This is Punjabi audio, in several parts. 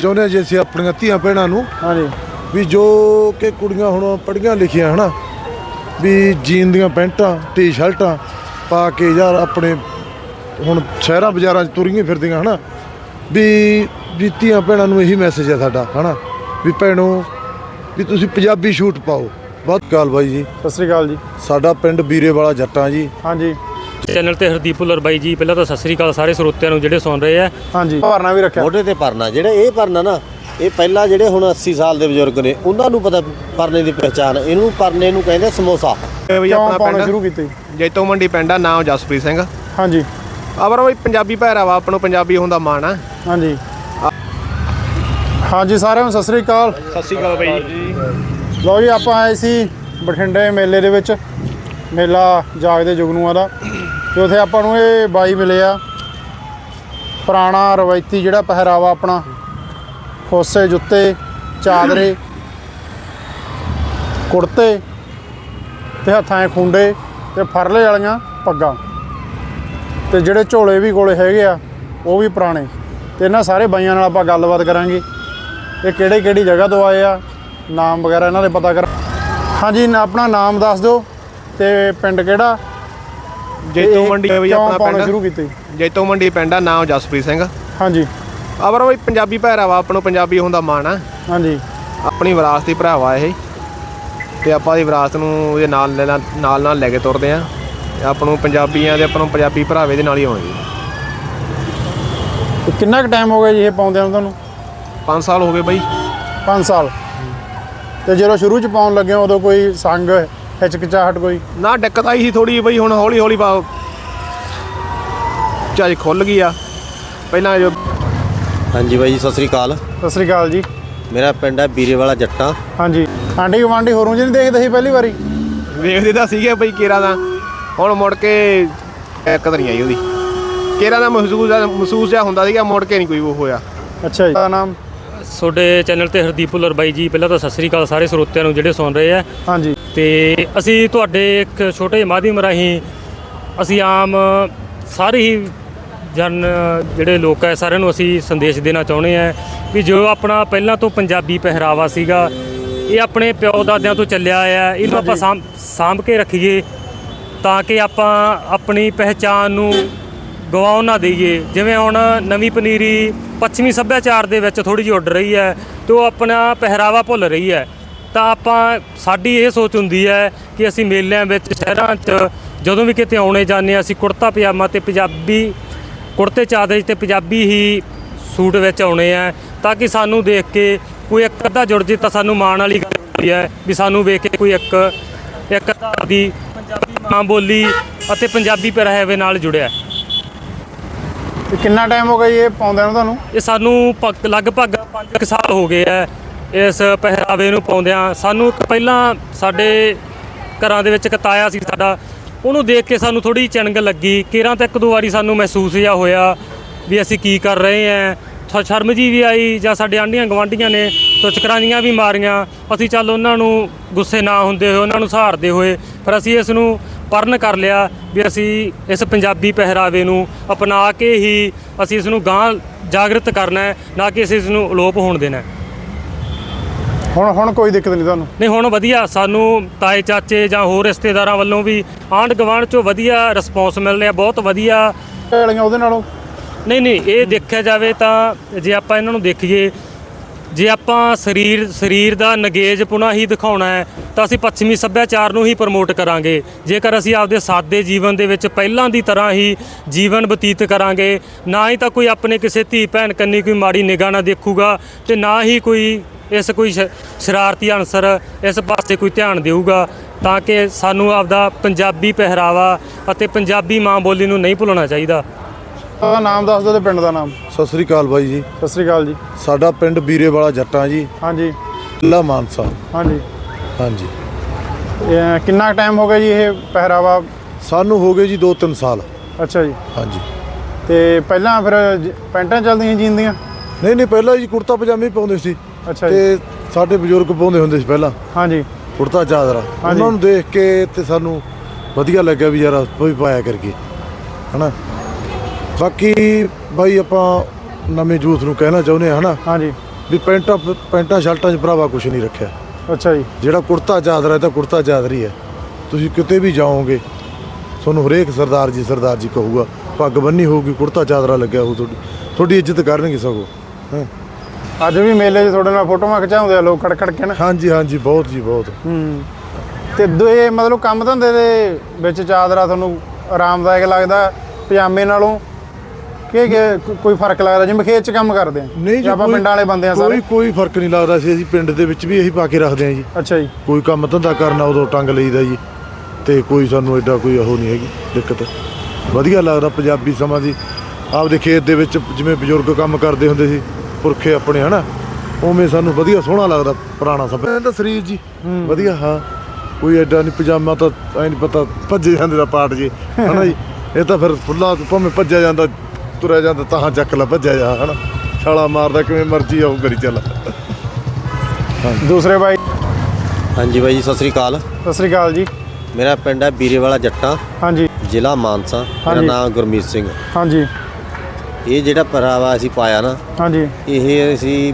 ਚਾਹੁੰਦੇ ਜੀ ਅਸੀਂ ਆਪਣੀਆਂ ਧੀਆਂ ਭੈਣਾਂ ਨੂੰ ਹਾਂਜੀ। ਵੀ ਜੋ ਕਿ ਕੁੜੀਆਂ ਹੁਣ ਪੜ੍ਹੀਆਂ ਲਿਖੀਆਂ ਹਨਾ ਵੀ ਜੀਨ ਦੀਆਂ ਪੈਂਟਾਂ ਟੀ-ਸ਼ਰਟਾਂ ਪਾ ਕੇ ਯਾਰ ਆਪਣੇ ਹੁਣ ਸ਼ਹਿਰਾਂ ਬਾਜ਼ਾਰਾਂ 'ਚ ਤੁਰੀਆਂ ਫਿਰਦੀਆਂ ਹਨਾ ਵੀ ਵੀ ਧੀਆਂ ਭੈਣਾਂ ਨੂੰ ਇਹੀ ਮੈਸੇਜ ਹੈ ਸਾਡਾ ਹਨਾ ਵੀ ਭੈਣੋ ਵੀ ਤੁਸੀਂ ਪੰਜਾਬੀ ਸ਼ੂਟ ਪਾਓ। ਬਹੁਤ ਕਾਲ ਬਾਈ ਜੀ। ਸਤਿ ਸ੍ਰੀ ਅਕਾਲ ਜੀ। ਸਾਡਾ ਪਿੰਡ ਬੀਰੇ ਵਾਲਾ ਜੱਟਾਂ ਜੀ। ਹਾਂਜੀ। ਚੈਨਲ ਤੇ ਹਰਦੀਪ ਭੁੱਲਰ ਬਾਈ ਜੀ ਪਹਿਲਾਂ ਤਾਂ ਸਤਿ ਸ੍ਰੀ ਅਕਾਲ ਸਾਰੇ ਸਰੋਤਿਆਂ ਨੂੰ ਜਿਹੜੇ ਸੁਣ ਰਹੇ ਆ। ਹਾਂਜੀ। ਭਰਨਾ ਵੀ ਰੱਖਿਆ। ਮੋਢੇ ਤੇ ਪਰਨਾ ਜਿਹੜੇ ਇਹ ਪਰਨਾ ਨਾ ਇਹ ਪਹਿਲਾਂ ਜਿਹੜੇ ਹੁਣ 80 ਸਾਲ ਦੇ ਬਜ਼ੁਰਗ ਨੇ ਉਹਨਾਂ ਨੂੰ ਪਤਾ ਪਰਨੇ ਦੀ ਪਹਿਚਾਨ ਇਹਨੂੰ ਪਰਨੇ ਨੂੰ ਕਹਿੰਦੇ ਸਮੋਸਾ। ਕਿਉਂ ਆਪਣਾ ਪਾਉਣਾ ਪਿੰਡ ਸ਼ੁਰੂ ਕੀਤੀ? ਜੈਤੋ ਮੰਡੀ ਪਿੰਡ ਆ ਨਾਮ ਜਸਪ੍ਰੀਤ ਸਿੰਘ। ਹਾਂਜੀ। ਆਵਰ ਬਈ ਪੰਜਾਬੀ ਪਹਿਰਾਵਾ ਆਪਾਂ ਨੂੰ ਪੰਜਾਬੀ ਹੁੰਦਾ ਮਾਣ ਆ। ਹਾਂਜੀ। ਹਾਂਜੀ ਸਾਰਿਆਂ ਨੂੰ ਸਤਿ ਸ੍ਰੀ ਅਕਾਲ। ਸਤਿ ਸ਼੍ਰੀ ਅਕਾਲ ਬਾਈ ਜੀ। ਲਓ ਜੀ ਆਪਾਂ ਆਏ ਸੀ ਬਠਿੰਡੇ ਮੇਲੇ ਦੇ ਵਿੱਚ। ਮੇਲਾ ਜਾਗਦੇ ਜੁਗਨੂਆਂ ਦਾ ਤੇ ਉੱਥੇ ਆਪਾਂ ਨੂੰ ਇਹ ਬਾਈ ਮਿਲੇ ਆ। ਪੁਰਾਣਾ ਰਵਾਇਤੀ ਜਿਹੜਾ ਪਹਿਰਾਵਾ ਆਪਣਾ, ਖੋਸੇ, ਜੁੱਤੇ, ਚਾਦਰੇ, ਕੁੜਤੇ ਤੇ ਹੱਥਾਂ 'ਚ ਖੁੰਡੇ ਤੇ ਫਰਲੇ ਵਾਲੀਆਂ ਪੱਗਾਂ। ਤੇ ਜਿਹੜੇ ਝੋਲੇ ਵੀ ਕੋਲੇ ਹੈਗੇ ਆ, ਉਹ ਵੀ ਪੁਰਾਣੇ। ਤੇ ਇਹਨਾਂ ਸਾਰੇ ਬਾਈਆਂ ਨਾਲ ਆਪਾਂ ਗੱਲਬਾਤ ਕਰਾਂਗੇ। ਇਹ ਕਿਹੜੇ ਕਿਹੜੀ ਜਗ੍ਹਾ ਤੋਂ ਆਏ ਆ, ਨਾਮ ਵਗੈਰਾ ਇਹਨਾਂ ਦੇ ਪਤਾ ਕਰ ਹਾਂਜੀ, ਆਪਣਾ ਨਾਮ ਦੱਸ ਦਿਓ। ਤੇ ਪਿੰਡ ਕਿਹੜਾ? ਜੈਤੋ ਮੰਡੀ ਬਈ ਕਿਉਂ ਆਪਣਾ ਪਾਉਣਾ ਸ਼ੁਰੂ ਪਿੰਡ ਕੀਤੀ? ਜੈਤੋ ਮੰਡੀ ਪਿੰਡ ਆ ਨਾਮ ਜਸਪ੍ਰੀਤ ਸਿੰਘ। ਹਾਂਜੀ। ਆਵਰ ਬਈ ਪੰਜਾਬੀ ਪਹਿਰਾਵਾ ਆਪਾਂ ਨੂੰ ਪੰਜਾਬੀ ਹੁੰਦਾ ਮਾਣ ਆ। ਹਾਂਜੀ। ਆਪਣੀ ਵਿਰਾਸਤ ਭਰਾਵਾ ਇਹ। ਤੇ ਆਪਾਂ ਦੀ ਵਿਰਾਸਤ ਨੂੰ ਉਹਦੇ ਨਾਲ ਨਾਲ ਨਾਲ ਲੈ ਕੇ ਤੁਰਦੇ ਆ। ਆਪਾਂ ਨੂੰ ਪੰਜਾਬੀਆਂ ਦੇ ਆਪਾਂ ਨੂੰ ਪੰਜਾਬੀ ਭਰਾਵੇ ਦੇ ਨਾਲ ਹੀ ਹੋਣਗੇ। ਤੇ ਕਿੰਨਾ ਕੁ ਟਾਈਮ ਹੋ ਗਿਆ ਜੀ ਇਹ ਪਾਉਂਦਿਆਂ ਨੂੰ ਤੁਹਾਨੂੰ? 5 ਸਾਲ ਹੋ ਗਏ ਬਈ। 5 ਸਾਲ। ਤੇ ਜਦੋਂ ਸ਼ੁਰੂ ਚ ਪਾਉਣ ਲੱਗੇ ਹੋ ਉਦੋਂ ਕੋਈ ਸੰਗ ਹਿਚਕਿਚਾਹਟ ਕੋਈ? ਨਾ ਦਿੱਕਤ ਆਈ ਸੀ ਥੋੜੀ ਬਈ ਹੁਣ ਹੌਲੀ ਹੌਲੀ ਬਾ ਚਾਹ ਖੁੱਲ ਗਈ ਆ। ਪਹਿਲਾਂ ਜੋ ਹਾਂਜੀ ਬਾਈ ਜੀ ਸਤਿ ਸ੍ਰੀ ਅਕਾਲ। ਸਤਿ ਸ੍ਰੀ ਅਕਾਲ ਜੀ। ਮੇਰਾ ਪਿੰਡ ਹੈ ਬੀਰੇ ਵਾਲਾ ਜੱਟਾਂ। ਹਾਂਜੀ। ਆਂਢੀ ਗੁਆਂਢੀ ਹੋਰੋਂ ਜੀ ਨਹੀਂ ਦੇਖਦੇ ਸੀ ਪਹਿਲੀ ਵਾਰੀ? ਵੇਖਦੇ ਤਾਂ ਸੀਗੇ ਬਈ ਕੇਰਾ ਦਾ। ਹੁਣ ਮੁੜ ਕੇ ਇੱਕ ਤਾਂ ਨਹੀਂ ਆਈ ਉਹਦੀ। ਕੇਰਾ ਦਾ ਮਹਿਸੂਸ ਮਹਿਸੂਸ ਜਿਹਾ ਹੁੰਦਾ ਸੀਗਾ ਮੁੜ ਕੇ ਨਹੀਂ ਕੋਈ ਉਹ ਹੋਇਆ। ਅੱਛਾ ਜੀ। ਦਾ ਨਾਮ? ਤੁਹਾਡੇ ਚੈਨਲ ਤੇ ਹਰਦੀਪ ਭੁੱਲਰ ਬਾਈ ਜੀ ਪਹਿਲਾਂ ਤਾਂ ਸਤਿ ਸ੍ਰੀ ਅਕਾਲ ਸਾਰੇ ਸਰੋਤਿਆਂ ਨੂੰ ਜਿਹੜੇ ਸੁਣ ਰਹੇ ਆ। ਹਾਂਜੀ। ਤੇ ਅਸੀਂ ਤੁਹਾਡੇ ਇੱਕ ਛੋਟੇ ਮਾਧਿਅਮ ਰਾਹੀਂ ਅਸੀਂ ਆਮ ਸਾਰੇ ਹੀ ਜਨ ਜਿਹੜੇ ਲੋਕ ਹੈ ਸਾਰਿਆਂ ਨੂੰ ਅਸੀਂ ਸੰਦੇਸ਼ ਦੇਣਾ ਚਾਹੁੰਦੇ ਆ ਵੀ ਜੋ ਆਪਣਾ ਪਹਿਲਾਂ ਤੋਂ ਪੰਜਾਬੀ ਪਹਿਰਾਵਾ ਸੀਗਾ ਇਹ ਆਪਣੇ ਪਿਓ ਦਾਦਿਆਂ ਤੋਂ ਚੱਲਿਆ ਆਇਆ ਇਹਨੂੰ ਆਪਾਂ ਸਾਂਭ ਸਾਂਭ ਕੇ ਰੱਖੀਏ ਤਾਂ ਕਿ ਆਪਾਂ ਆਪਣੀ ਪਹਿਚਾਨ ਨੂੰ ਗਵਾਉਣ ਨਾ ਦਈਏ। ਜਿਵੇਂ ਹੁਣ ਨਵੀਂ ਪਨੀਰੀ ਪੱਛਮੀ ਸੱਭਿਆਚਾਰ ਦੇ ਵਿੱਚ ਥੋੜੀ ਜਿਹੀ ਉੱਡ ਰਹੀ ਹੈ ਤੇ ਉਹ ਆਪਣਾ ਪਹਿਰਾਵਾ ਭੁੱਲ ਰਹੀ ਹੈ। ਤਾਂ ਆਪਾਂ ਸਾਡੀ ਇਹ ਸੋਚ ਹੁੰਦੀ ਹੈ ਕਿ ਅਸੀਂ ਮੇਲਿਆਂ ਵਿੱਚ ਸ਼ਹਿਰਾਂ 'ਚ ਜਦੋਂ ਵੀ ਕਿਤੇ ਆਉਣੇ ਜਾਂਦੇ ਹਾਂ ਅਸੀਂ ਕੁੜਤਾ ਪਜਾਮਾ ਤੇ ਪੰਜਾਬੀ ਕੁੜਤੇ ਚਾਦਰੇ ਤੇ ਪੰਜਾਬੀ ਹੀ ਸੂਟ ਵਿੱਚ ਆਉਣੇ ਆ ਤਾਂ ਕਿ ਸਾਨੂੰ ਦੇਖ ਕੇ ਕੋਈ ਇੱਕ ਅੱਧਾ ਜੁੜ ਜੇ ਤਾਂ ਸਾਨੂੰ ਮਾਣ ਵਾਲੀ ਗੱਲ ਹੁੰਦੀ ਹੈ ਵੀ ਸਾਨੂੰ ਵੇਖ ਕੇ ਕੋਈ ਇੱਕ ਇੱਕ ਅੱਧਾ ਦੀ ਪੰਜਾਬੀ ਮਾਂ ਬੋਲੀ ਅਤੇ ਪੰਜਾਬੀ ਪਹਿਰਾਵੇ ਨਾਲ ਜੁੜਿਆ। ਕਿੰਨਾ ਟਾਈਮ ਹੋ ਗਿਆ ਇਹ ਪਾਉਂਦਿਆਂ ਨੂੰ ਤੁਹਾਨੂੰ? ਇਹ ਸਾਨੂੰ ਲਗਭਗ 5 ਸਾਲ ਹੋ ਗਏ ਆ ਇਸ ਪਹਿਰਾਵੇ ਨੂੰ ਪਾਉਂਦਿਆਂ ਸਾਨੂੰ ਇੱਕ ਪਹਿਲਾਂ ਸਾਡੇ ਘਰਾਂ ਦੇ ਵਿੱਚ ਇੱਕ ਤਾਇਆ ਸੀ ਸਾਡਾ, ਉਹਨੂੰ ਦੇਖ ਕੇ ਸਾਨੂੰ ਥੋੜੀ ਚਣਗ ਲੱਗੀ। ਕਿਰਾਂ ਤਾਂ ਇੱਕ ਦੋ ਵਾਰੀ ਸਾਨੂੰ ਮਹਿਸੂਸ ਜਿਹਾ ਹੋਇਆ ਵੀ ਅਸੀਂ ਕੀ ਕਰ ਰਹੇ ਆਂ ਸ਼ਰਮ ਜੀ ਵੀ ਆਈ ਜਾਂ ਸਾਡੇ ਆਂਢੀਆਂ ਗਵਾਂਢੀਆਂ ਨੇ ਤੁਚਕਰਾਂੀਆਂ ਵੀ ਮਾਰੀਆਂ। ਅਸੀਂ ਚੱਲ ਉਹਨਾਂ ਨੂੰ ਗੁੱਸੇ ਨਾ ਹੁੰਦੇ ਹੋਏ, ਉਹਨਾਂ ਨੂੰ ਸਹਾਰਦੇ ਹੋਏ, ਪਰ ਅਸੀਂ ਇਸ ਨੂੰ ਪਰਨ ਕਰ ਲਿਆ ਵੀ ਅਸੀਂ ਇਸ ਪੰਜਾਬੀ ਪਹਿਰਾਵੇ ਨੂੰ ਅਪਣਾ ਕੇ ਹੀ ਅਸੀਂ ਇਸ ਨੂੰ ਗਾਂ ਜਾਗਰਤ ਕਰਨਾ ਹੈ, ਨਾ ਕਿ ਅਸੀਂ ਇਸ ਨੂੰ ਅਲੋਪ ਹੋਣ ਦੇਣਾ ਹੈ। ਹੁਣ ਹੁਣ ਕੋਈ ਦਿੱਕਤ ਨਹੀਂ ਤੁਹਾਨੂੰ? ਨਹੀਂ ਹੁਣ ਵਧੀਆ। ਸਾਨੂੰ ਤਾਏ ਚਾਚੇ ਜਾਂ ਹੋਰ ਰਿਸ਼ਤੇਦਾਰਾਂ ਵੱਲੋਂ ਵੀ ਆਂਢ ਗੁਆਂਢ ਚੋਂ ਵਧੀਆ ਰਿਸਪੌਂਸ ਮਿਲ ਰਿਹਾ ਬਹੁਤ ਵਧੀਆ। ਵਾਲੀਆਂ ਉਹਦੇ ਨਾਲੋਂ? ਨਹੀਂ ਨਹੀਂ ਇਹ ਦੇਖਿਆ ਜਾਵੇ ਤਾਂ ਜੇ ਆਪਾਂ ਇਹਨਾਂ ਨੂੰ ਦੇਖੀਏ ਜੇ ਆਪਾਂ ਸਰੀਰ ਸਰੀਰ ਦਾ ਨਗੇਜ ਪੁਣਾ ਹੀ ਦਿਖਾਉਣਾ ਹੈ ਤਾਂ ਅਸੀਂ ਪੱਛਮੀ ਸੱਭਿਆਚਾਰ ਨੂੰ ਹੀ ਪ੍ਰਮੋਟ ਕਰਾਂਗੇ। ਜੇਕਰ ਅਸੀਂ ਆਪਦੇ ਸਾਦੇ ਜੀਵਨ ਦੇ ਵਿੱਚ ਪਹਿਲਾਂ ਦੀ ਤਰ੍ਹਾਂ ਹੀ ਜੀਵਨ ਬਤੀਤ ਕਰਾਂਗੇ ਨਾ ਹੀ ਤਾਂ ਕੋਈ ਆਪਣੇ ਕਿਸੇ ਧੀ ਭੈਣ ਕੰਨੀ ਕੋਈ ਮਾੜੀ ਨਿਗਾਹ ਨਾਲ ਦੇਖੂਗਾ ਤੇ ਨਾ ਹੀ ਕੋਈ ਇਸ ਕੋਈ ਸ਼- ਸ਼ਰਾਰਤੀ ਅਨਸਰ ਇਸ ਪਾਸੇ ਕੋਈ ਧਿਆਨ ਦੇਊਗਾ ਤਾਂ ਕਿ ਸਾਨੂੰ ਆਪਦਾ ਪੰਜਾਬੀ ਪਹਿਰਾਵਾ ਅਤੇ ਪੰਜਾਬੀ ਮਾਂ ਬੋਲੀ ਨੂੰ ਨਹੀਂ ਭੁੱਲਣਾ ਚਾਹੀਦਾ। ਉਹਦਾ ਨਾਮ ਦੱਸ ਦਿਓ ਤੇ ਪਿੰਡ ਦਾ ਨਾਮ। ਸਤਿ ਸ੍ਰੀ ਅਕਾਲ ਬਾਈ ਜੀ। ਸਤਿ ਸ੍ਰੀ ਅਕਾਲ ਜੀ। ਸਾਡਾ ਪਿੰਡ ਬੀਰੇ ਵਾਲਾ ਜੱਟਾਂ ਜੀ। ਹਾਂਜੀ। ਜ਼ਿਲ੍ਹਾ ਮਾਨਸਾ। ਹਾਂਜੀ। ਹਾਂਜੀ। ਇਹ ਕਿੰਨਾ ਟਾਈਮ ਹੋ ਗਿਆ ਜੀ ਇਹ ਪਹਿਰਾਵਾ? ਸਾਨੂੰ ਹੋ ਗਏ ਜੀ 2-3 ਸਾਲ। ਅੱਛਾ ਜੀ। ਹਾਂਜੀ। ਤੇ ਪਹਿਲਾਂ ਫਿਰ ਜ- ਪੈਂਟਾਂ ਚੱਲਦੀਆਂ ਜੀਨ ਦੀਆਂ ਨਹੀਂ ਨਹੀਂ ਪਹਿਲਾਂ ਜੀ ਕੁੜਤਾ ਪਜਾਮੇ ਹੀ ਪਾਉਂਦੇ ਸੀ। ਅੱਛਾ ਜੀ। ਤੇ ਸਾਡੇ ਬਜ਼ੁਰਗ ਪਾਉਂਦੇ ਹੁੰਦੇ ਸੀ ਪਹਿਲਾਂ। ਹਾਂਜੀ। ਕੁੜਤਾ ਚਾਦਰਾ। ਉਹਨਾਂ ਨੂੰ ਦੇਖ ਕੇ ਤੇ ਸਾਨੂੰ ਵਧੀਆ ਲੱਗਿਆ ਵੀ ਯਾਰ ਆਪਾਂ ਵੀ ਪਾਇਆ ਕਰਕੇ ਹਨਾ? ਬਾਕੀ ਬਾਈ ਆਪਾਂ ਨਵੇਂ ਜੂਥ ਨੂੰ ਕਹਿਣਾ ਚਾਹੁੰਦੇ ਹਾਂ ਹਨਾ? ਹਾਂਜੀ। ਵੀ ਪੈਂਟਾਂ ਪੈਂਟਾਂ ਸ਼ਰਟਾਂ 'ਚ ਭਰਾਵਾ ਕੁਝ ਨਹੀਂ ਰੱਖਿਆ। ਅੱਛਾ ਜੀ। ਜਿਹੜਾ ਕੁੜਤਾ ਚਾਦਰਾ ਹੈ ਤਾਂ ਕੁੜਤਾ ਚਾਦਰ ਹੀ। ਹੈ ਤੁਸੀਂ ਕਿਤੇ ਵੀ ਜਾਓਗੇ ਤੁਹਾਨੂੰ ਹਰੇਕ ਸਰਦਾਰ ਜੀ ਸਰਦਾਰ ਜੀ ਕਹੂਗਾ ਪੱਗ ਬੰਨੀ ਹੋਊਗੀ ਕੁੜਤਾ ਚਾਦਰਾ ਲੱਗਿਆ ਹੋਊ ਤੁਹਾਡੀ। ਤੁਹਾਡੀ ਇੱਜ਼ਤ ਕਰਨਗੇ ਸਗੋਂ। ਹੈਂ? ਅੱਜ ਵੀ ਮੇਲੇ 'ਚ ਤੁਹਾਡੇ ਨਾਲ ਫੋਟੋਆਂ ਖਿਚਾਉਂਦੇ ਆ ਲੋਕ ਖੜ ਖੜ ਕੇ ਨਾ? ਹਾਂਜੀ ਹਾਂਜੀ ਬਹੁਤ ਜੀ ਬਹੁਤ। ਹੂੰ। ਤੇ ਦੋਏ ਮਤਲਬ ਕੰਮ ਧੰਦੇ ਦੇ ਵਿੱਚ ਚਾਦਰਾ ਤੁਹਾਨੂੰ ਆਰਾਮਦਾਇਕ ਲੱਗਦਾ ਪਜਾਮੇ ਨਾਲੋਂ? ਕਿ ਕਿ ਕੋ- ਕੋਈ ਫ਼ਰਕ ਲੱਗਦਾ? ਜਿਵੇਂ ਖੇਤ 'ਚ ਕੰਮ ਕਰਦੇ ਆ। ਨਹੀਂ ਜੀ ਆਪਾਂ ਕੋਈ- ਪਿੰਡਾਂ ਵਾਲੇ ਬੰਦੇ ਆ ਸਾਰੇ? ਕੋਈ ਕੋਈ ਫ਼ਰਕ ਨਹੀਂ ਲੱਗਦਾ ਸੀ ਅਸੀਂ ਪਿੰਡ ਦੇ ਵਿੱਚ ਵੀ ਇਹੀ ਪਾ ਕੇ ਰੱਖਦੇ ਹਾਂ ਜੀ। ਅੱਛਾ ਜੀ। ਕੋਈ ਕੰਮ ਧੰਦਾ ਕਰਨਾ ਉਦੋਂ ਟੰਗ ਲਈਦਾ ਜੀ ਤੇ ਕੋਈ ਸਾਨੂੰ ਐਡਾ ਕੋਈ ਉਹ ਨਹੀਂ ਹੈਗੀ ਦਿੱਕਤ। ਵਧੀਆ ਲੱਗਦਾ ਪੰਜਾਬੀ ਸਮਾਂ ਦੀ। ਆਪਦੇ ਖੇਤ ਦੇ ਵਿੱਚ ਜਿਵੇਂ ਬਜ਼ੁਰਗ ਕੰਮ ਕਰਦੇ ਹੁੰਦੇ ਸੀ ਪੁਰਖੇ ਆਪਣੇ ਹਨਾ? ਉਵੇਂ ਸਾਨੂੰ ਵਧੀਆ ਸੋਹਣਾ ਲੱਗਦਾ ਪੁਰਾਣਾ ਸਭਿਆ ਇਹਦਾ ਸਰੀਰ ਜੀ ਵਧੀਆ ਹਾਂ। ਕੋਈ ਐਡਾ ਨਹੀਂ ਪਜਾਮਾ ਤਾਂ ਐ ਨਹੀਂ ਪਤਾ ਭੱਜੇ ਜਾਂਦੇ ਦਾ ਪਾਟ ਜੀ ਹਨਾ ਜੀ? ਇਹ ਤਾਂ ਫਿਰ ਫੁੱਲਾ ਭਾਵੇਂ ਭੱਜਿਆ ਜਾਂਦਾ ਤੁਰਿਆ ਜਾਂਦਾ ਤਾਂ ਚੱਕ ਲਾ ਭੱਜਿਆ ਜਾ ਹਨਾ? ਛਾਲਾ ਮਾਰਦਾ ਕਿਵੇਂ ਮਰਜ਼ੀ ਆਉ ਕਰੀ ਚੱਲ। ਦੂਸਰੇ ਬਾਈ। ਹਾਂਜੀ ਬਾਈ ਜੀ ਸਤਿ ਸ੍ਰੀ ਅਕਾਲ। ਸਤਿ ਸ੍ਰੀ ਅਕਾਲ ਜੀ। ਮੇਰਾ ਪਿੰਡ ਹੈ ਬੀਰੇਵਾਲਾ ਜੱਟਾਂ ਹਾਂਜੀ। ਜ਼ਿਲ੍ਹਾ ਮਾਨਸਾ। ਮੇਰਾ। ਨਾਮ ਗੁਰਮੀਤ ਸਿੰਘ। ਹਾਂਜੀ। ਇਹ ਜਿਹੜਾ ਪਹਿਰਾਵਾ ਅਸੀਂ ਪਾਇਆ ਨਾ ਹਾਂਜੀ। ਇਹ ਅਸੀਂ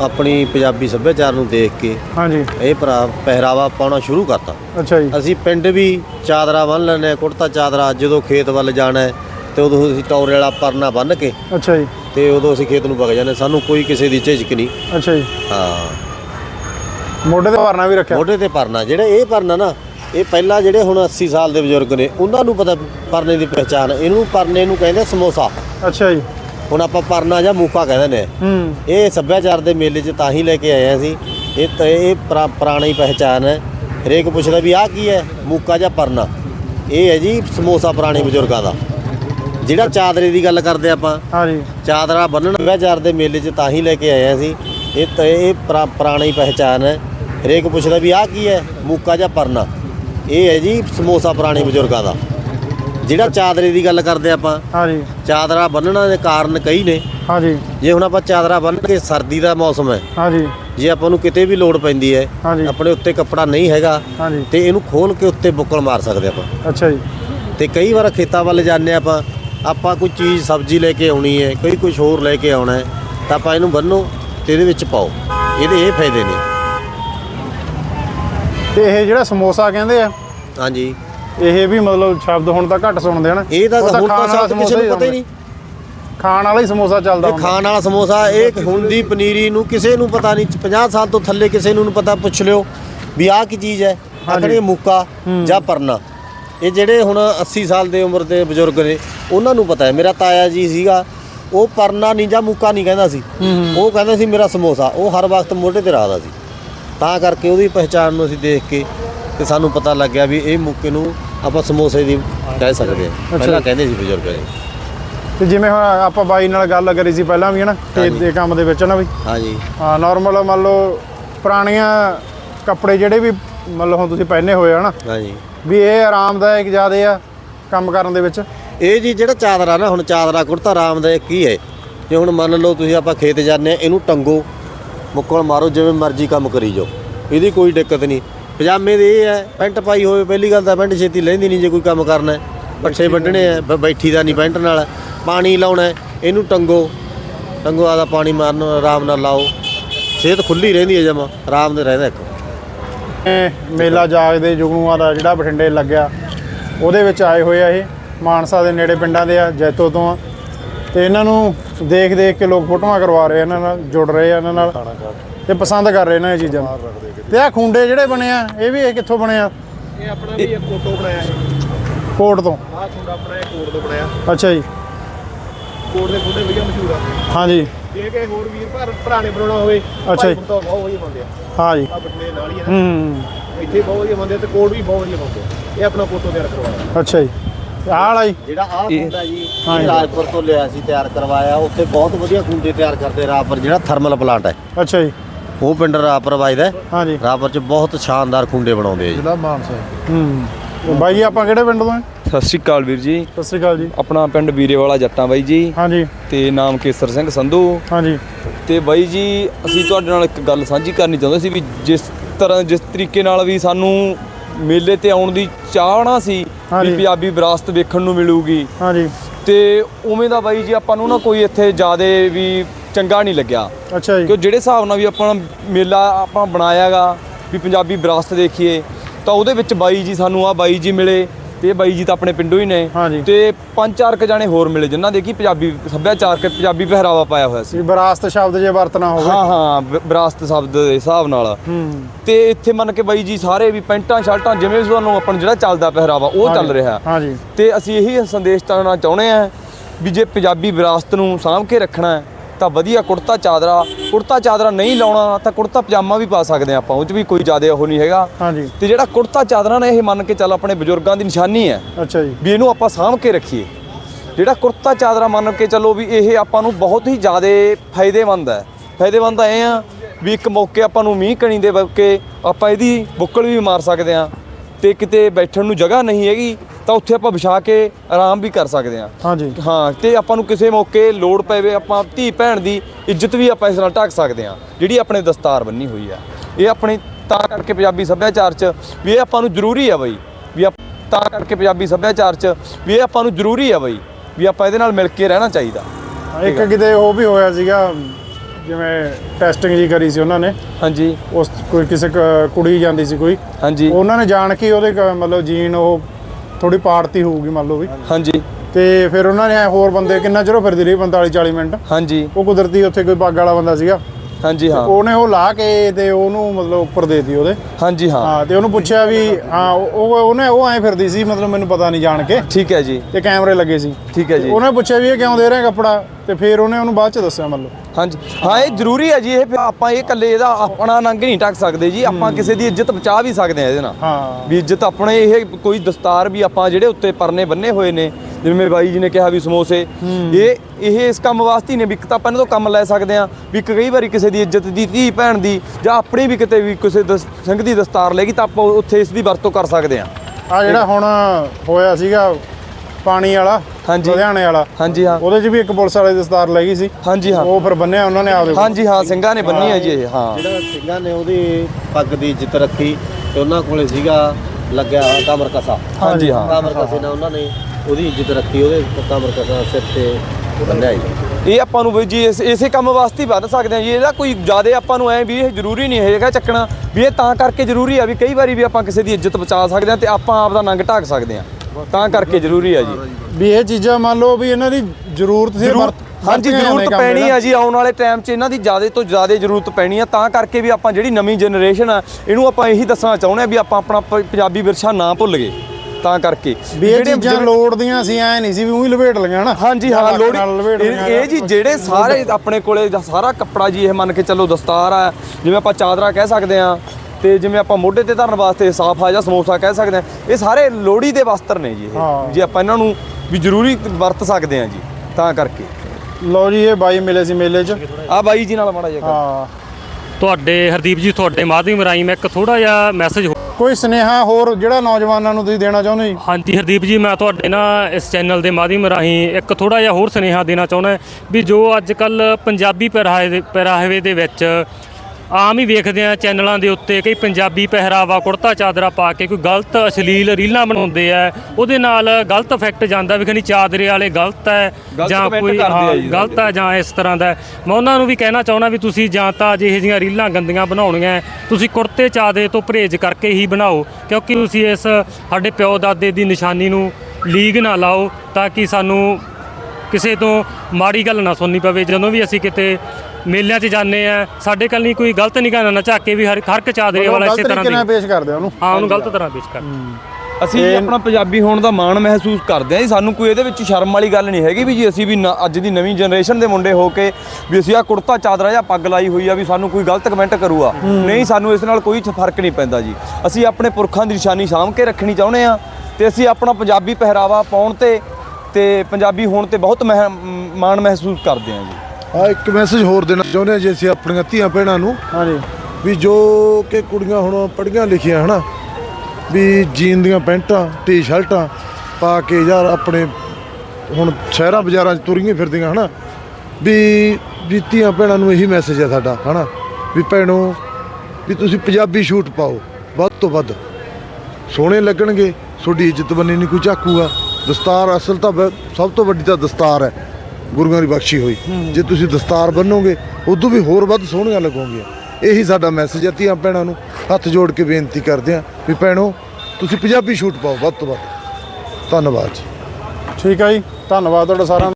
ਆਪਣੀ ਪੰਜਾਬੀ ਸੱਭਿਆਚਾਰ ਨੂੰ ਦੇਖ ਕੇ ਹਾਂਜੀ। ਇਹ ਭਰਾ ਪਹਿਰਾਵਾ ਪਾਉਣਾ ਸ਼ੁਰੂ ਕਰਤਾ। ਅੱਛਾ ਜੀ। ਅਸੀਂ ਪਿੰਡ ਵੀ ਚਾਦਰਾ ਬੰਨ ਹਾਂ ਕੁੜਤਾ ਚਾਦਰਾ ਜਦੋਂ ਖੇਤ ਵੱਲ ਜਾਣਾ ਹੈ ਤੇ ਉਦੋਂ ਅਸੀਂ ਟੌਰੇ ਵਾਲਾ ਪਰਨਾ ਬੰਨ ਕੇ ਅੱਛਾ ਜੀ। ਤੇ ਉਦੋਂ ਅਸੀਂ ਖੇਤ ਨੂੰ ਵਗ ਜਾਂਦੇ। ਸਾਨੂੰ ਕੋਈ ਕਿਸੇ ਦੀ ਝਿਜਕ ਨਹੀਂ। ਅੱਛਾ ਜੀ। ਹਾਂ। ਮੋਢੇ ਤੇ ਭਰਨਾ ਵੀ ਰੱਖਿਆ? ਮੋਢੇ ਤੇ ਪਰਨਾ ਜਿਹੜੇ ਇਹ ਪਰਨਾ ਨਾ ਇਹ ਪਹਿਲਾਂ ਜਿਹੜੇ ਹੁਣ 80 ਸਾਲ ਦੇ ਬਜ਼ੁਰਗ ਨੇ ਉਹਨਾਂ ਨੂੰ ਪਤਾ ਪਰਨੇ ਦੀ ਪਹਿਚਾਨ ਇਹਨੂੰ ਪਰਨੇ ਨੂੰ ਕਹਿੰਦੇ ਸਮੋਸਾ। ਅੱਛਾ ਜੀ। ਹੁਣ ਆਪਾਂ ਪਰਨਾ ਜਾਂ ਮੂਕਾ ਕਹਿੰਦੇ ਨੇ। ਹੂੰ। ਇਹ ਸੱਭਿਆਚਾਰ ਦੇ ਮੇਲੇ 'ਚ ਤਾਂ ਹੀ ਲੈ ਕੇ ਆਏ ਹਾਂ ਅਸੀਂ। ਇਹ ਤਾਂ ਇਹ ਪੁਰਾ- ਪੁਰਾਣੀ ਪਹਿਚਾਨ ਹੈ। ਹਰੇਕ ਪੁੱਛਦਾ ਵੀ ਆਹ ਕੀ ਹੈ? ਮੂਕਾ ਜਾਂ ਪਰਨਾ? ਇਹ ਹੈ ਜੀ ਸਮੋਸਾ ਪੁਰਾਣੇ ਬਜ਼ੁਰਗਾਂ ਦਾ। ਜਿਹੜਾ ਚਾਦਰੇ ਦੀ ਗੱਲ ਕਰਦੇ ਆਪਾਂ। ਹਾਂਜੀ। ਚਾਦਰਾ ਬੰਨਣ ਸੱਭਿਆਚਾਰ ਦੇ ਮੇਲੇ 'ਚ ਤਾਂ ਹੀ ਲੈ ਕੇ ਆਏ ਹਾਂ ਅਸੀਂ। ਇਹ ਤਾਂ ਇਹ ਪੁਰਾ- ਪੁਰਾਣੀ ਪਹਿਚਾਨ ਹੈ। ਹਰੇਕ ਪੁੱਛਦਾ ਵੀ ਆਹ ਕੀ ਹੈ? ਮੂਕਾ ਜਾਂ ਪਰਨਾ? ਇਹ ਹੈ ਜੀ ਸਮੋਸਾ ਪੁਰਾਣੇ ਬਜ਼ੁਰਗਾਂ ਦਾ। ਜਿਹੜਾ ਚਾਦਰੇ ਦੀ ਗੱਲ ਕਰਦੇ ਆਪਾਂ ਹਾਂਜੀ। ਚਾਦਰਾ ਬੰਨਣ ਦੇ ਕਾਰਨ ਕਈ ਨੇ। ਹਾਂਜੀ। ਜੇ ਹੁਣ ਆਪਾਂ ਚਾਦਰਾ ਬੰਨ ਕੇ ਸਰਦੀ ਦਾ ਮੌਸਮ ਹੈ ਹਾਂਜੀ। ਜੇ ਆਪਾਂ ਨੂੰ ਕਿਤੇ ਵੀ ਲੋੜ ਪੈਂਦੀ ਹੈ ਹਾਂਜੀ। ਆਪਣੇ ਉੱਤੇ ਕੱਪੜਾ ਨਹੀਂ ਹੈਗਾ ਹਾਂਜੀ। ਤੇ ਇਹਨੂੰ ਖੋਲ ਕੇ ਉੱਤੇ ਬੁੱਕਲ ਮਾਰ ਸਕਦੇ ਆਪਾਂ। ਅੱਛਾ ਜੀ। ਤੇ ਕਈ ਵਾਰ ਖੇਤਾਂ ਵੱਲ ਜਾਂਦੇ ਆਪਾਂ ਆਪਾਂ ਕੋਈ ਚੀਜ਼ ਸਬਜ਼ੀ ਲੈ ਕੇ ਆਉਣੀ ਹੈ ਕੋਈ ਕੁਝ ਹੋਰ ਲੈ ਕੇ ਆਉਣਾ ਹੈ ਤਾਂ ਆਪਾਂ ਇਹਨੂੰ ਬੰਨੋ ਤੇ ਇਹਦੇ ਵਿੱਚ ਪਾਓ। ਇਹਦੇ ਇਹ ਫਾਇਦੇ ਨੇ। ਤੇ ਇਹ ਜਿਹੜਾ ਸਮੋਸਾ ਕਹਿੰਦੇ ਆ ਹਾਂਜੀ। ਇਹ ਵੀ ਮਤਲਬ ਸ਼ਬਦ ਹੁਣ ਤਾਂ ਘੱਟ ਸੁਣਦੇ ਹਨ। ਇਹ ਤਾਂ ਹੁਣ ਤਾਂ ਸ਼ਬਦ ਕਿਸੇ ਨੂੰ ਪਤਾ ਹੀ ਨਹੀਂ। ਖਾਣ ਵਾਲਾ ਹੀ ਸਮੋਸਾ ਚੱਲਦਾ ਇਹ ਖਾਣ ਵਾਲਾ ਸਮੋਸਾ ਇਹ ਹੁੰਦੀ ਪਨੀਰੀ ਨੂੰ ਕਿਸੇ ਨੂੰ ਪਤਾ ਨਹੀਂ 50 ਸਾਲ ਤੋਂ ਥੱਲੇ ਕਿਸੇ ਨੂੰ ਪਤਾ ਪੁੱਛ ਲਿਓ ਵੀ ਆਹ ਕੀ ਚੀਜ਼ ਹੈ। ਆਖਣੇ ਮੁੱਕਾ ਜਾਂ ਪਰਨਾ। ਇਹ ਜਿਹੜੇ ਹੁਣ 80 ਸਾਲ ਦੇ ਉਮਰ ਦੇ ਬਜ਼ੁਰਗ ਨੇ ਉਹਨਾਂ ਨੂੰ ਪਤਾ ਹੈ। ਮੇਰਾ ਤਾਇਆ ਜੀ ਸੀਗਾ ਉਹ ਪਰਨਾ ਨਹੀਂ ਜਾਂ ਮੁੱਕਾ ਨਹੀਂ ਕਹਿੰਦਾ ਸੀ। ਉਹ ਕਹਿੰਦਾ ਸੀ ਮੇਰਾ ਸਮੋਸਾ। ਉਹ ਹਰ ਵਕਤ ਮੋਢੇ ਤੇ ਰੱਖਦਾ ਸੀ। ਤਾਂ ਕਰਕੇ ਉਹਦੀ ਪਹਿਚਾਣ ਨੂੰ ਅਸੀਂ ਦੇਖ ਕੇ ਤੇ ਸਾਨੂੰ ਪਤਾ ਲੱਗਿਆ ਵੀ ਇਹ ਮੁੱਕੇ ਨੂੰ ਆਪਾਂ ਸਮੋਸੇ ਦੀ ਕਹਿ ਸਕਦੇ ਹਾਂ। ਪਹਿਲਾਂ ਕਹਿੰਦੇ ਸੀ ਬਜ਼ੁਰਗ ਨੇ ਤੇ ਜਿਵੇਂ ਹੁਣ ਆਪਾਂ ਬਾਈ ਨਾਲ ਗੱਲ ਕਰੀ ਸੀ ਪਹਿਲਾਂ ਵੀ ਹੈ ਨਾ ਖੇਤ ਦੇ ਕੰਮ ਦੇ ਵਿੱਚ ਨਾ ਵੀ? ਹਾਂਜੀ। ਹਾਂ ਨਾਰਮਲ ਮੰਨ ਲਓ ਪੁਰਾਣੀਆਂ ਕੱਪੜੇ ਜਿਹੜੇ ਵੀ ਮੰਨ ਲਓ ਹੁਣ ਤੁਸੀਂ ਪਹਿਨੇ ਹੋਏ ਆ ਨਾ? ਹਾਂਜੀ। ਵੀ ਇਹ ਆਰਾਮਦਾਇਕ ਜ਼ਿਆਦੇ ਆ ਕੰਮ ਕਰਨ ਦੇ ਵਿੱਚ? ਇਹ ਜੀ ਜਿਹੜਾ ਚਾਦਰਾ ਨਾ ਹੁਣ ਚਾਦਰਾ ਕੁੜਤਾ ਆਰਾਮਦਾਇਕ ਕੀ ਹੈ? ਜੇ ਹੁਣ ਮੰਨ ਲਓ ਤੁਸੀਂ ਆਪਾਂ ਖੇਤ ਜਾਂਦੇ ਆ ਇਹਨੂੰ ਟੰਗੋ ਮੁੱਕਲ ਮਾਰੋ ਜਿਵੇਂ ਮਰਜ਼ੀ ਕੰਮ ਕਰੀ ਜਾਓ। ਇਹਦੀ ਕੋਈ ਦਿੱਕਤ ਨਹੀਂ। ਪਜਾਮੇ ਦੇ ਇਹ ਹੈ ਪੈਂਟ ਪਾਈ ਹੋਵੇ ਪਹਿਲੀ ਗੱਲ ਤਾਂ ਪੈਂਟ ਛੇਤੀ ਲੈਂਦੀ ਨਹੀਂ ਜੇ ਕੋਈ ਕੰਮ ਕਰਨਾ ਹੈ। ਪੱਠੇ ਵੱਢਣੇ ਆ ਬੈਠੀ ਦਾ ਨਹੀਂ ਪੈਂਟ ਨਾਲ। ਪਾਣੀ ਲਾਉਣਾ ਇਹਨੂੰ ਟੰਗੋ। ਟੰਗੋ ਆਦਾ ਪਾਣੀ ਮਾਰਨ ਆਰਾਮ ਨਾਲ ਲਾਓ। ਸਿਹਤ ਖੁੱਲੀ ਰਹਿੰਦੀ ਹੈ ਜਮਾ ਆਰਾਮ ਦੇ ਰਹਿੰਦਾ ਇੱਕ। ਮੇਲਾ ਜਾਗਦੇ ਜੁਗਨੂਆਂ ਦਾ ਜਿਹੜਾ ਬਠਿੰਡੇ ਲੱਗਿਆ ਉਹਦੇ ਵਿੱਚ ਆਏ ਹੋਏ ਆ ਇਹ ਮਾਨਸਾ ਦੇ ਨੇੜੇ ਪਿੰਡਾਂ ਦੇ ਆ ਜੈਤੋ ਤੋਂ ਆ। ਤੇ ਇਹਨਾਂ ਨੂੰ ਦੇਖ ਦੇਖ ਕੇ ਲੋਕ ਫੋਟੋਆਂ ਕਰਵਾ ਰਹੇ ਇਹਨਾਂ ਨਾਲ ਜੁੜ ਰਹੇ ਆ ਇਹਨਾਂ ਨਾਲ। ਤੇ ਪਸੰਦ ਕਰ ਰਹੇ ਨੇ ਇਹ ਚੀਜ਼ਾਂ ਨੂੰ। ਤੇ ਆ ਖੁੰਡੇ ਜਿਹੜੇ ਬਣੇ ਆ ਇਹ ਵੀ ਇਹ ਕਿੱਥੋਂ ਬਣੇ ਆ? ਇਹ ਆਪਣਾ ਵੀ ਇੱਕ ਫੋਟੋ ਬਣਾਇਆ ਕੋਟ ਤੋਂ। ਆਹ ਤੁਹਾਡਾ ਆਪਣਾ ਇਹ ਕੋਡ ਤੋਂ ਬਣਾਇਆ ਅੱਛਾ ਜੀ। ਕੋਡ ਦੇ ਫੋਟੋ ਵਧੀਆ ਮਸ਼ਹੂਰ ਆ। ਹਾਂਜੀ। ਜੇ ਕਿ ਹੋਰ ਵੀਰ ਭਰ ਭਰਾਣੇ ਬਣਾਉਣਾ ਹੋਵੇ ਅੱਛਾ ਜੀ। ਭਾਈ ਤਾਂ ਬਹੁਤ ਵਧੀਆ ਬੰਦੇ ਆ। ਹਾਂ ਜੀ। ਆ ਬਟਨੇ ਨਾਲ ਹੀ ਆ ਨਾ। ਹੂੰ ਇੱਥੇ ਬਹੁਤ ਵਧੀਆ ਬੰਦੇ ਆ ਤੇ ਕੋਡ ਵੀ ਬਹੁਤ ਵਧੀਆ ਬੰਦੇ ਆ। ਇਹ ਆਪਣਾ ਫੋਟੋ ਤਿਆਰ ਕਰਵਾਇਆ। ਅੱਛਾ ਜੀ। ਤੇ ਆਹ ਵਾਲਾ ਜੀ। ਜਿਹੜਾ ਆਹ ਖੁੰਡਾ ਜੀ ਹਾਂ ਇਹ ਜੀ। ਰਾਜਪੁਰ ਤੋਂ ਲਿਆ ਸੀ ਤਿਆਰ ਕਰਵਾਇਆ। ਉੱਥੇ ਬਹੁਤ ਵਧੀਆ ਖੁੰਡੇ ਤਿਆਰ ਕਰਦੇ ਰਾਪਰ ਜਿਹੜਾ ਥਰਮਲ ਪਲਾਂਟ ਹੈ। ਅੱਛਾ ਜੀ। ਉਹ ਪਿੰਡ ਰਾਪਰ ਵਜਦਾ। ਹਾਂਜੀ। ਰਾਪਰ ਚ ਬਹੁਤ ਸ਼ਾਨਦਾਰ ਖੁੰਡੇ ਬਣਾਉਂਦੇ ਆ ਜੀ। ਜ਼ਿਲ੍ਹਾ ਮਾਨਸਾ ਹੂੰ। ਬਾਈ ਜੀ ਆਪਾਂ ਕਿਹੜੇ ਪਿੰਡ ਤੋਂ ਆ? ਸਤਿ ਸ਼੍ਰੀ ਅਕਾਲ ਵੀਰ ਜੀ। ਸਤਿ ਸ਼੍ਰੀ ਅਕਾਲ ਜੀ। ਆਪਣਾ ਪਿੰਡ ਵੀਰੇਵਾਲਾ ਜੱਟਾਂ ਬਾਈ ਜੀ। ਹਾਂਜੀ। ਤੇ ਨਾਮ ਕੇਸਰ ਸਿੰਘ ਸੰਧੂ। ਹਾਂਜੀ। ਤੇ ਬਾਈ ਜੀ ਅਸੀਂ ਤੁਹਾਡੇ ਨਾਲ ਇੱਕ ਗੱਲ ਸਾਂਝੀ ਕਰਨੀ ਚਾਹੁੰਦੇ ਸੀ ਵੀ ਜਿਸ ਤਰ੍ਹਾਂ ਜਿਸ ਤਰੀਕੇ ਨਾਲ ਵੀ ਸਾਨੂੰ ਮੇਲੇ ਤੇ ਆਉਣ ਦੀ ਚਾਹਨਾ ਸੀ। ਵੀ ਪੰਜਾਬੀ ਵਿਰਾਸਤ ਵੇਖਣ ਨੂੰ ਮਿਲੂਗੀ। ਹਾਂਜੀ। ਤੇ ਉਵੇਂ ਦਾ ਬਾਈ ਜੀ ਆਪਾਂ ਨੂੰ ਨਾ ਕੋਈ ਇੱਥੇ ਜਿਆਦੇ ਵੀ ਚੰਗਾ ਨਹੀਂ ਲੱਗਿਆ। ਅੱਛਾ ਜੀ। ਕਿਉਂ ਜਿਹੜੇ ਹਿਸਾਬ ਨਾਲ ਵੀ ਆਪਾਂ ਮੇਲਾ ਆਪਾਂ ਬਣਾਇਆਗਾ ਵੀ ਪੰਜਾਬੀ ਵਿਰਾਸਤ ਦੇਖੀਏ ਤਾਂ ਉਹਦੇ ਵਿੱਚ ਬਾਈ ਜੀ ਸਾਨੂੰ ਆ ਬਾਈ ਜੀ ਮਿਲੇ ਤੇ ਇਹ ਬਾਈ ਜੀ ਤਾਂ ਆਪਣੇ ਪਿੰਡੋਂ ਹੀ ਨੇ ਹਾਂਜੀ। ਤੇ ਪੰਜ ਚਾਰ ਕ ਜਾਣੇ ਹੋਰ ਮਿਲੇ ਜਿਨ੍ਹਾਂ ਦੇ ਕੀ ਪੰਜਾਬੀ ਸੱਭਿਆਚਾਰਕ ਪੰਜਾਬੀ ਪਹਿਰਾਵਾ ਪਾਇਆ ਹੋਇਆ ਸੀ। ਵੀ ਵਿਰਾਸਤ ਸ਼ਬਦ ਜੇ ਵਰਤਣਾ ਹੋਵੇ। ਹਾਂ ਹਾਂ ਵਿ- ਵਿਰਾਸਤ ਸ਼ਬਦ ਦੇ ਹਿਸਾਬ ਨਾਲ। ਹੂੰ। ਤੇ ਇੱਥੇ ਮੰਨ ਕੇ ਬਾਈ ਜੀ ਸਾਰੇ ਵੀ ਪੈਂਟਾਂ ਸ਼ਰਟਾਂ ਜਿਵੇਂ ਵੀ ਤੁਹਾਨੂੰ ਆਪਾਂ ਨੂੰ ਜਿਹੜਾ ਚੱਲਦਾ ਪਹਿਰਾਵਾ ਉਹ ਚੱਲ ਰਿਹਾ। ਹਾਂਜੀ। ਤੇ ਅਸੀਂ ਇਹੀ ਸੰਦੇਸ਼ ਦੇਣਾ ਚਾਹੁੰਦੇ ਆ ਵੀ ਜੇ ਪੰਜਾਬੀ ਵਿਰਾਸਤ ਨੂੰ ਸਾਂਭ ਕੇ ਰੱਖਣਾ ਹੈ ਤਾਂ ਵਧੀਆ ਕੁੜਤਾ ਚਾਦਰਾ ਕੁੜਤਾ ਚਾਦਰਾ ਨਹੀਂ ਲਾਉਣਾ ਤਾਂ ਕੁੜਤਾ ਪਜਾਮਾ ਵੀ ਪਾ ਸਕਦੇ ਆ ਆਪਾਂ ਉਹ 'ਚ ਵੀ ਕੋਈ ਜ਼ਿਆਦਾ ਉਹ ਨਹੀਂ ਹੈਗਾ। ਹਾਂਜੀ। ਤੇ ਜਿਹੜਾ ਕੁੜਤਾ ਚਾਦਰਾ ਨੇ ਇਹ ਮੰਨ ਕੇ ਚੱਲ ਆਪਣੇ ਬਜ਼ੁਰਗਾਂ ਦੀ ਨਿਸ਼ਾਨੀ ਹੈ। ਅੱਛਾ ਜੀ। ਵੀ ਇਹਨੂੰ ਆਪਾਂ ਸਾਂਭ ਕੇ ਰੱਖੀਏ। ਜਿਹੜਾ ਕੁੜਤਾ ਚਾਦਰਾ ਮੰਨ ਕੇ ਚੱਲੋ ਵੀ ਇਹ ਆਪਾਂ ਨੂੰ ਬਹੁਤ ਹੀ ਜ਼ਿਆਦਾ ਫਾਇਦੇਮੰਦ ਹੈ। ਫਾਇਦੇਮੰਦ ਐ ਆ ਵੀ ਇੱਕ ਮੌਕੇ ਆਪਾਂ ਨੂੰ ਮੀਂਹ ਕਣੀ ਦੇ ਮੌਕੇ ਆਪਾਂ ਇਹਦੀ ਬੁੱਕਲ ਵੀ ਮਾਰ ਸਕਦੇ ਆ ਤੇ ਕਿਤੇ ਬੈਠਣ ਨੂੰ ਜਗ੍ਹਾ ਨਹੀਂ ਹੈਗੀ। ਤਾਂ ਉੱਥੇ ਆਪਾਂ ਵਿਛਾ ਕੇ ਆਰਾਮ ਵੀ ਕਰ ਸਕਦੇ ਆ ਹਾਂਜੀ। ਹਾਂ ਤੇ ਆਪਾਂ ਨੂੰ ਕਿਸੇ ਮੌਕੇ ਲੋੜ ਪਵੇ ਆਪਾਂ ਧੀ ਭੈਣ ਦੀ ਇੱਜ਼ਤ ਵੀ ਆਪਾਂ ਇਸ ਨਾਲ ਢੱਕ ਸਕਦੇ ਆ ਜਿਹੜੀ ਆਪਣੇ ਦਸਤਾਰ ਬੰਨੀ ਹੋਈ ਆ। ਇਹ ਆਪਣੀ ਤਾਂ ਕਰਕੇ ਪੰਜਾਬੀ ਸੱਭਿਆਚਾਰ 'ਚ ਵੀ ਇਹ ਆਪਾਂ ਨੂੰ ਜ਼ਰੂਰੀ ਆ ਬਈ ਵੀ ਆਪ- ਤਾਂ ਕਰਕੇ ਪੰਜਾਬੀ ਸੱਭਿਆਚਾਰ 'ਚ ਵੀ ਇਹ ਆਪਾਂ ਨੂੰ ਜ਼ਰੂਰੀ ਆ ਬਈ ਵੀ ਆਪਾਂ ਇਹਦੇ ਨਾਲ ਮਿਲ ਕੇ ਰਹਿਣਾ ਚਾਹੀਦਾ। ਇੱਕ ਕਿਤੇ ਉਹ ਵੀ ਹੋਇਆ ਸੀਗਾ ਜਿਵੇਂ ਟੈਸਟਿੰਗ ਜੀ ਕਰੀ ਸੀ ਉਹਨਾਂ ਨੇ। ਹਾਂਜੀ। ਉਸ ਕੋਈ ਕਿਸੇ ਕੁੜੀ ਜਾਂਦੀ ਸੀ ਕੋਈ। ਹਾਂਜੀ। ਉਹਨਾਂ ਨੇ ਜਾਣ ਕੇ ਉਹਦੇ ਮਤਲਬ ਜੀਨ ਉਹ ਥੋੜੀ ਪਾੜਤੀ ਹੋਊਗੀ ਮੰਨ ਲਓ ਵੀ। ਹਾਂਜੀ। ਤੇ ਫਿਰ ਉਹਨਾਂ ਨੇ ਐਂ ਹੋਰ ਬੰਦੇ ਕਿੰਨਾ ਚਿਰ ਉਹ ਫਿਰਦੀ ਰਹੀ 45 40 ਮਿੰਟ? ਹਾਂਜੀ। ਉਹ ਕੁਦਰਤੀ ਉੱਥੇ ਕੋਈ ਪੱਗ ਵਾਲਾ ਬੰਦਾ ਸੀਗਾ। ਹਾਂਜੀ ਹਾਂ। ਉਹਨੇ ਉਹ ਲਾ ਕੇ ਤੇ ਉਹਨੂੰ ਮਤਲਬ ਉੱਪਰ ਦੇਤੀ ਉਹਦੇ। ਹਾਂਜੀ ਹਾਂ। ਹਾਂ ਤੇ ਉਹਨੂੰ ਪੁੱਛਿਆ ਵੀ ਹਾਂ ਉਹ ਉਹ- ਉਹਨੇ ਉਹ ਐਂ ਫਿਰਦੀ ਸੀ ਮਤਲਬ ਮੈਨੂੰ ਪਤਾ ਨਹੀਂ ਜਾਣ ਕੇ। ਠੀਕ ਹੈ ਜੀ। ਤੇ ਕੈਮਰੇ ਲੱਗੇ ਸੀ। ਠੀਕ ਹੈ ਜੀ। ਉਹਨੇ ਪੁੱਛਿਆ ਵੀ ਇਹ ਕਿਉਂ ਦੇ ਰਿਹਾ ਕੱਪੜਾ? ਤੇ ਫਿਰ ਉਹਨੇ ਉਹਨੂੰ ਬਾਅਦ ਚ ਦੱਸਿਆ ਮਤਲਬ ਹਾਂਜੀ। ਹਾਂ ਇਹ ਜ਼ਰੂਰੀ ਹੈ ਜੀ ਇਹ ਫਿਰ ਆਪਾਂ ਇਹ ਇਕੱਲੇ ਇਹਦਾ ਆਪਣਾ ਨੰਗ ਨਹੀਂ ਟੱਕ ਸਕਦੇ ਜੀ ਆਪਾਂ ਕਿਸੇ ਦੀ ਇੱਜ਼ਤ ਬਚਾ ਵੀ ਸਕਦੇ ਆ ਇਹਦੇ ਨਾਲ। ਹਾਂ। ਵੀ ਇੱਜ਼ਤ ਆਪਣੇ ਇਹ ਕੋਈ ਦਸਤਾਰ ਵੀ ਆਪਾਂ ਜਿਹੜੇ ਉੱਤੇ ਪਰਨੇ ਬੰਨੇ ਹੋਏ ਨੇ ਜਿਵੇਂ ਬਾਈ ਜੀ ਨੇ ਕਿਹਾ ਵੀ ਸਮੋਸੇ ਇਹ ਇਹ ਇਸ ਕੰਮ ਵਾਸਤੇ ਹੀ ਨੇ ਵੀ ਇੱਕ ਤਾਂ ਆਪਾਂ ਇਹਨਾਂ ਤੋਂ ਕੰਮ ਲੈ ਸਕਦੇ ਆ ਵੀ ਇੱਕ ਕਈ ਵਾਰੀ ਕਿਸੇ ਦੀ ਇੱਜ਼ਤ ਦੀ ਧੀ ਭੈਣ ਦੀ ਜਾਂ ਆਪਣੀ ਵੀ ਕਿਤੇ ਵੀ ਕਿਸੇ ਸਿੰਘ ਦੀ ਦਸਤਾਰ ਲੈਗੀ ਤਾਂ ਆਪਾਂ ਉੱਥੇ ਇਸ ਦੀ ਵਰਤੋਂ ਕਰ ਸਕਦੇ ਆ ਆ ਜਿਹੜਾ ਹੁਣ ਹੋਇਆ ਸੀਗਾ ਪਾਣੀ ਵਾਲਾ ਹਾਂਜੀ। ਲੁਧਿਆਣੇ ਵਾਲਾ। ਹਾਂਜੀ ਹਾਂ। ਉਹਦੇ 'ਚ ਵੀ ਇੱਕ ਪੁਲਿਸ ਵਾਲੇ ਦੀ ਦਸਤਾਰ ਲੱਗੀ ਸੀ। ਹਾਂਜੀ ਹਾਂ। ਉਹ ਫਿਰ ਬੰਨਿਆ ਉਹਨਾਂ ਨੇ ਆਪਦੇ ਕੋਲ। ਹਾਂਜੀ ਹਾਂ ਸਿੰਘਾਂ ਨੇ ਬੰਨੀ ਹੈ ਜੀ ਇਹ ਹਾਂ। ਜਿਹੜਾ ਸਿੰਘਾਂ ਨੇ ਉਹਦੀ ਪੱਗ ਦੀ ਇੱਜ਼ਤ ਰੱਖੀ ਤੇ ਉਹਨਾਂ ਕੋਲੇ ਸੀਗਾ ਲੱਗਿਆ ਹੋਇਆ ਕਮਰ ਕਸਾ। ਹਾਂਜੀ ਹਾਂ। ਕਮਰ ਕਸੇ ਨਾਲ ਉਹਨਾਂ ਨੇ ਉਹਦੀ ਇੱਜ਼ਤ ਰੱਖੀ ਉਹਦੇ ਕਮਰ ਕਸਾ ਸਿਰ ਤੇ ਬੰਨਿਆ ਜੀ। ਇਹ ਆਪਾਂ ਨੂੰ ਬਈ ਜੀ ਇਸ- ਇਸੇ ਕੰਮ ਵਾਸਤੇ ਹੀ ਵੱਧ ਸਕਦੇ ਆ ਜੀ ਇਹਦਾ ਕੋਈ ਜ਼ਿਆਦਾ ਆਪਾਂ ਨੂੰ ਐ ਵੀ ਇਹ ਜ਼ਰੂਰੀ ਨਹੀਂ ਹੈਗਾ ਚੱਕਣਾ ਵੀ ਇਹ ਤਾਂ ਕਰਕੇ ਜ਼ਰੂਰੀ ਆ ਵੀ ਕਈ ਵਾਰੀ ਵੀ ਆਪਾਂ ਕਿਸੇ ਦੀ ਇੱਜ਼ਤ ਬਚਾ ਸਕਦੇ ਆ ਤੇ ਆਪਾਂ ਆਪ ਦਾ ਨੰਗ ਢੱਕ ਸਕਦੇ ਆ ਤਾਂ ਕਰਕੇ ਜ਼ਰੂਰੀ ਆ ਜੀ। ਵੀ ਇਹ ਚੀਜ਼ਾਂ ਮੰਨ ਲਓ ਵੀ ਇਹਨਾਂ ਦੀ ਜ਼ਰੂਰਤ ਸੀ ਜ਼ਰੂਰ- ਹਾਂਜੀ ਜ਼ਰੂਰਤ ਪੈਣੀ। ਆ ਜੀ ਆਉਣ ਵਾਲੇ ਟਾਈਮ 'ਚ ਇਹਨਾਂ ਦੀ ਜ਼ਿਆਦਾ ਤੋਂ ਜ਼ਿਆਦਾ ਜ਼ਰੂਰਤ ਪੈਣੀ ਆ ਤਾਂ ਕਰਕੇ ਵੀ ਆਪਾਂ ਜਿਹੜੀ ਨਵੀਂ ਜਨਰੇਸ਼ਨ ਆ ਇਹਨੂੰ ਆਪਾਂ ਇਹੀ ਦੱਸਣਾ ਚਾਹੁੰਦੇ ਆ ਵੀ ਆਪਾਂ ਆਪਣਾ ਪ- ਪੰਜਾਬੀ ਵਿਰਸਾ ਨਾ ਭੁੱਲ ਗਏ ਤਾਂ ਕਰਕੇ। ਵੀ ਇਹ ਜਿਹੜੇ- ਚੀਜ਼ਾਂ ਲੋੜ ਦੀਆਂ ਸੀ ਐ ਨਹੀਂ ਸੀ ਵੀ ਉਹੀ ਲਪੇਟ ਲਈਆਂ ਹਨਾ ਹਾਂਜੀ ਜਾਂ ਹਾਂ ਲੱਕ ਲੋੜੀ ਨਾਲ ਲਪੇਟ ਇਹ ਲਈਆਂ ਇਹ ਜੀ ਜਿਹੜੇ ਸਾਰੇ ਆਪਣੇ ਕੋਲੇ ਦਾ ਸਾਰਾ ਕੱਪੜਾ ਜੀ ਇਹ ਮੰਨ ਕੇ ਚੱਲੋ ਦਸਤਾਰ ਆ ਜਿਵੇਂ ਆਪਾਂ ਚਾਦਰਾ ਕਹਿ ਸਕਦੇ ਆ ਤੇ ਜਿਵੇਂ ਆਪਾਂ ਮੋਢੇ ਤੇ ਧਰਨ ਵਾਸਤੇ ਸਾਫਾ ਜਾਂ ਸਮੋਸਾ ਕਹਿ ਸਕਦੇ ਆ ਇਹ ਸਾਰੇ ਲੋੜੀ ਦੇ ਵਸਤਰ ਨੇ ਜੀ ਹਾਂ। ਇਹ ਜੀ ਆਪਾਂ ਇਹਨਾਂ ਨੂੰ ਵੀ ਜ਼ਰੂਰੀ ਵਰਤ ਸਕਦੇ ਆ ਜੀ ਤਾਂ ਕਰਕੇ। ਲਓ ਜੀ ਇਹ ਬਾਈ ਮਿਲੇ ਸੀ ਮੇਲੇ 'ਚ। ਆ ਬਾਈ ਜੀ ਨਾਲ ਮਾੜਾ ਜਿਹਾ ਹਾਂ। ਤੁਹਾਡੇ ਹਰਦੀਪ ਜੀ ਤੁਹਾਡੇ ਮਾਧਿਅਮ ਰਾਹੀਂ ਮੈਂ ਇੱਕ ਥੋੜਾ ਜਿਹਾ ਮੈਸੇਜ ਕੋਈ ਸੁਨੇਹਾ ਹੋਰ ਜਿਹੜਾ ਨੌਜਵਾਨਾਂ ਨੂੰ ਤੁਸੀਂ ਦੇਣਾ ਚਾਹੁੰਦੇ ਜੀ? ਹਾਂਜੀ ਹਰਦੀਪ ਜੀ ਮੈਂ ਤੁਹਾਡੇ ਨਾ ਇਸ ਚੈਨਲ ਦੇ ਮਾਧਿਅਮ ਰਾਹੀਂ ਇੱਕ ਥੋੜਾ ਜਿਹਾ ਹੋਰ ਸੁਨੇਹਾ ਦੇਣਾ ਚਾਹੁੰਦਾ ਵੀ ਜੋ ਅੱਜ ਕੱਲ ਪੰਜਾਬੀ ਪਹਿਰਾਵੇ ਦੇ ਵਿੱਚ ਆਮ ਹੀ ਵੇਖਦੇ ਆ ਚੈਨਲਾਂ ਦੇ ਉੱਤੇ ਕਈ ਪੰਜਾਬੀ ਪਹਿਰਾਵਾ ਕੁੜਤਾ ਚਾਦਰਾ ਪਾ ਕੇ ਕੋਈ ਗਲਤ ਅਸ਼ਲੀਲ ਰੀਲਾਂ ਬਣਾਉਂਦੇ ਆ ਉਹਦੇ ਨਾਲ ਗਲਤ ਇਫੈਕਟ ਜਾਂਦਾ ਵੀ ਖਣੀ ਚਾਦਰੇ ਵਾਲੇ ਗਲਤ ਹੈ ਜਾਂ ਕੋਈ ਗਲਤ ਹੈ ਜਾਂ ਇਸ ਤਰ੍ਹਾਂ ਦਾ। ਮੈਂ ਉਹਨਾਂ ਨੂੰ ਵੀ ਕਹਿਣਾ ਚਾਹੁੰਦਾ ਵੀ ਤੁਸੀਂ ਜਾਂ ਤਾਂ ਜਿਹੇ ਜਿਹੀਆਂ ਰੀਲਾਂ ਗੰਦੀਆਂ ਬਣਾਉਣੀਆਂ ਤੁਸੀਂ ਕੁੜਤੇ ਚਾਦੇ ਤੋਂ ਪਰਹੇਜ਼ ਕਰਕੇ ਹੀ ਬਣਾਓ ਕਿਉਂਕਿ ਤੁਸੀਂ ਇਸ ਸਾਡੇ ਪਿਓ ਦਾਦੇ ਦੀ ਨਿਸ਼ਾਨੀ ਨੂੰ ਲੀਗ ਨਾ ਲਾਓ ਤਾਂ ਕਿ ਸਾਨੂੰ ਕਿਸੇ ਤੋਂ ਮਾੜੀ ਗੱਲ ਨਾ ਸੁਣਨੀ ਪਵੇ ਜਦੋਂ ਵੀ ਅਸੀਂ ਕਿਤੇ ਮੇਲਿਆਂ 'ਚ ਜਾਂਦੇ ਆ। ਸਾਡੇ ਕੱਲ ਨਹੀਂ ਕੋਈ ਗਲਤ ਨਿਗਾਹ ਨਾ ਝਾਕੇ ਵੀ ਹਰ ਹਰ ਇੱਕ ਚਾਦਰੇ ਵਾਲਾ ਇਸੇ ਤਰ੍ਹਾਂ ਤਰੀਕੇ ਨਾਲ ਦੀ ਪੇਸ਼ ਕਰਦੇ ਆ ਉਹਨੂੰ। ਹਾਂ ਉਹਨੂੰ ਗਲਤ ਤਰ੍ਹਾਂ ਪੇਸ਼ ਕਰ ਅਸੀਂ ਆਪਣਾ ਪੰਜਾਬੀ ਹੋਣ ਦਾ ਮਾਣ ਮਹਿਸੂਸ ਕਰਦੇ ਹਾਂ ਜੀ। ਸਾਨੂੰ ਕੋਈ ਇਹਦੇ ਵਿੱਚ ਸ਼ਰਮ ਵਾਲੀ ਗੱਲ ਨਹੀਂ ਹੈਗੀ ਵੀ ਜੀ ਅਸੀਂ ਵੀ ਅੱਜ ਦੀ ਨਵੀਂ ਜਨਰੇਸ਼ਨ ਦੇ ਮੁੰਡੇ ਹੋ ਕੇ ਵੀ ਅਸੀਂ ਆ ਕੁੜਤਾ ਚਾਦਰਾ ਜਾਂ ਪੱਗ ਲਾਈ ਹੋਈ ਆ ਵੀ ਸਾਨੂੰ ਕੋਈ ਗਲਤ ਕਮੈਂਟ ਕਰੂਗਾ। ਨਹੀਂ ਸਾਨੂੰ ਇਸ ਨਾਲ ਕੋਈ ਫ਼ਰਕ ਨਹੀਂ ਪੈਂਦਾ ਜੀ। ਅਸੀਂ ਆਪਣੇ ਪੁਰਖਾਂ ਦੀ ਨਿਸ਼ਾਨੀ ਸਾਂਭ ਕੇ ਰੱਖਣੀ ਚਾਹੁੰਦੇ ਆ ਤੇ ਅਸੀਂ ਆਪਣਾ ਪੰਜਾਬੀ ਪਹਿਰਾਵਾ ਪਾਉਣ ਤੇ ਤੇ ਪੰਜਾਬੀ ਹੋਣ ਤੇ ਬਹੁਤ ਮਹਿ- ਮਾਣ ਮਹਿਸੂਸ ਕਰਦੇ ਹਾਂ ਜੀ। ਆ ਇੱਕ ਮੈਸੇਜ ਹੋਰ ਦੇਣਾ ਚਾਹੁੰਦੇ ਹਾਂ ਜੇ ਅਸੀਂ ਆਪਣੀਆਂ ਧੀਆਂ ਭੈਣਾਂ ਨੂੰ। ਹਾਂਜੀ। ਵੀ ਜੋ ਕਿ ਕੁੜੀਆਂ ਹੁਣ ਪੜ੍ਹੀਆਂ ਲਿਖੀਆਂ ਹਨਾ ਵੀ ਜੀਨ ਦੀਆਂ ਪੈਂਟਾਂ ਟੀ-ਸ਼ਰਟਾਂ ਪਾ ਕੇ ਯਾਰ ਆਪਣੇ ਹੁਣ ਸ਼ਹਿਰਾਂ ਬਾਜ਼ਾਰਾਂ 'ਚ ਤੁਰੀਆਂ ਫਿਰਦੀਆਂ ਹਨਾ ਵੀ ਵੀ ਧੀਆਂ ਭੈਣਾਂ ਨੂੰ ਇਹੀ ਮੈਸੇਜ ਹੈ ਸਾਡਾ ਹਨਾ ਵੀ ਭੈਣੋ ਵੀ ਤੁਸੀਂ ਪੰਜਾਬੀ ਸ਼ੂਟ ਪਾਓ ਵੱਧ ਤੋਂ ਵੱਧ। ਸੋਹਣੇ ਲੱਗਣਗੇ ਤੁਹਾਡੀ ਇੱਜ਼ਤ ਬੰਨੀ ਨਹੀਂ ਕੋਈ ਝਾਕੂਗਾ ਦਸਤਾਰ ਅਸਲ ਤਾਂ ਸਭ ਤੋਂ ਵੱਡੀ ਤਾਂ ਦਸਤਾਰ ਹੈ। ਗੁਰੂਆਂ ਦੀ ਬਖਸ਼ੀ ਹੋਈ। ਜੇ ਤੁਸੀਂ ਦਸਤਾਰ ਬੰਨੋਗੇ, ਉਦੋਂ ਵੀ ਹੋਰ ਵੱਧ ਸੋਹਣੀਆਂ ਲੱਗੋਗੀਆਂ। ਇਹੀ ਸਾਡਾ ਮੈਸੇਜ ਹੈ ਧੀਆਂ ਭੈਣਾਂ ਨੂੰ। ਹੱਥ ਜੋੜ ਕੇ ਬੇਨਤੀ ਕਰਦੇ ਹਾਂ ਵੀ ਭੈਣੋ, ਤੁਸੀਂ ਪੰਜਾਬੀ ਸ਼ੂਟ ਪਾਓ ਵੱਧ ਤੋਂ ਵੱਧ। ਧੰਨਵਾਦ ਜੀ। ਠੀਕ ਹੈ ਜੀ, ਧੰਨਵਾਦ ਤੁਹਾਡਾ ਸਾਰਿਆਂ ਦਾ।